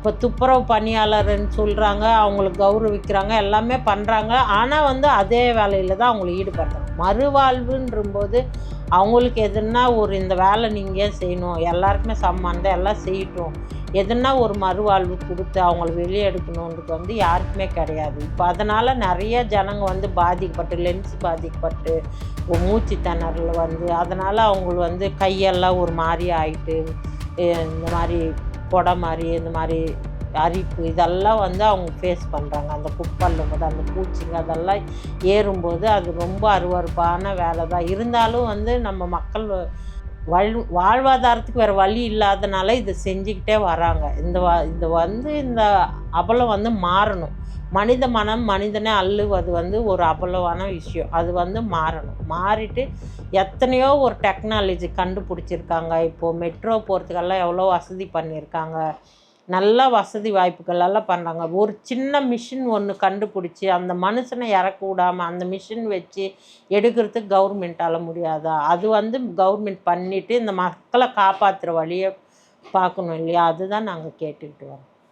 இப்போ துப்புரவு பணியாளர்னு சொல்கிறாங்க அவங்களுக்கு கௌரவிக்கிறாங்க எல்லாமே பண்ணுறாங்க ஆனால் வந்து அதே வேலையில் தான் அவங்கள ஈடுபடுறாங்க. மறுவாழ்வுன்றும்போது அவங்களுக்கு எதுனா ஒரு இந்த வேலை நீங்கள் செய்யணும்? எல்லாருக்குமே சம்மந்தம் எல்லாம் செய்யட்டும். எதுனா ஒரு மறுவாழ்வு கொடுத்து அவங்கள வெளியே எடுக்கணுன்றது வந்து யாருக்குமே கிடையாது. இப்போ அதனால் நிறைய ஜனங்க வந்து பாதிக்கப்பட்டு லென்ஸ் பாதிக்கப்பட்டு மூச்சு திணறல் வந்து அதனால் அவங்களுக்கு வந்து கையெல்லாம் ஒரு மாதிரி ஆயிட்டு இந்த மாதிரி பொடை மாதிரி இந்த மாதிரி அரிப்பு இதெல்லாம் வந்து அவங்க ஃபேஸ் பண்ணுறாங்க அந்த குப்பல்லும் போது அந்த பூச்சிங்க அதெல்லாம் ஏறும்போது அது ரொம்ப அருவருப்பான வேலை தான். இருந்தாலும் வந்து நம்ம மக்கள் வாழ் வாழ்வாதாரத்துக்கு வேறு வழி இல்லாதனால இதை செஞ்சுக்கிட்டே வராங்க. இந்த வ இந்த வந்து இந்த அபலம் வந்து மாறணும். மனித மனம் மனிதனை அள்ளுவது வந்து ஒரு அவ்வளவான விஷயம். அது வந்து மாறணும். மாறிட்டு எத்தனையோ ஒரு டெக்னாலஜி கண்டுபிடிச்சிருக்காங்க. இப்போது மெட்ரோ போகிறதுக்கெல்லாம் எவ்வளோ வசதி பண்ணியிருக்காங்க. நல்ல வசதி வாய்ப்புகள் எல்லாம் பண்ணுறாங்க ஒரு சின்ன மிஷின் ஒன்று கண்டுபிடிச்சி அந்த மனுஷனை இறக்க விடாமல் அந்த மிஷின் வச்சு எடுக்கிறதுக்கு கவர்மெண்ட்டால் முடியாதா? அது வந்து கவர்மெண்ட் பண்ணிவிட்டு இந்த மக்களை காப்பாற்றுற வழியை பார்க்கணும் இல்லையா? அதுதான் நாங்கள் கேட்டுக்கிட்டு வரோம்.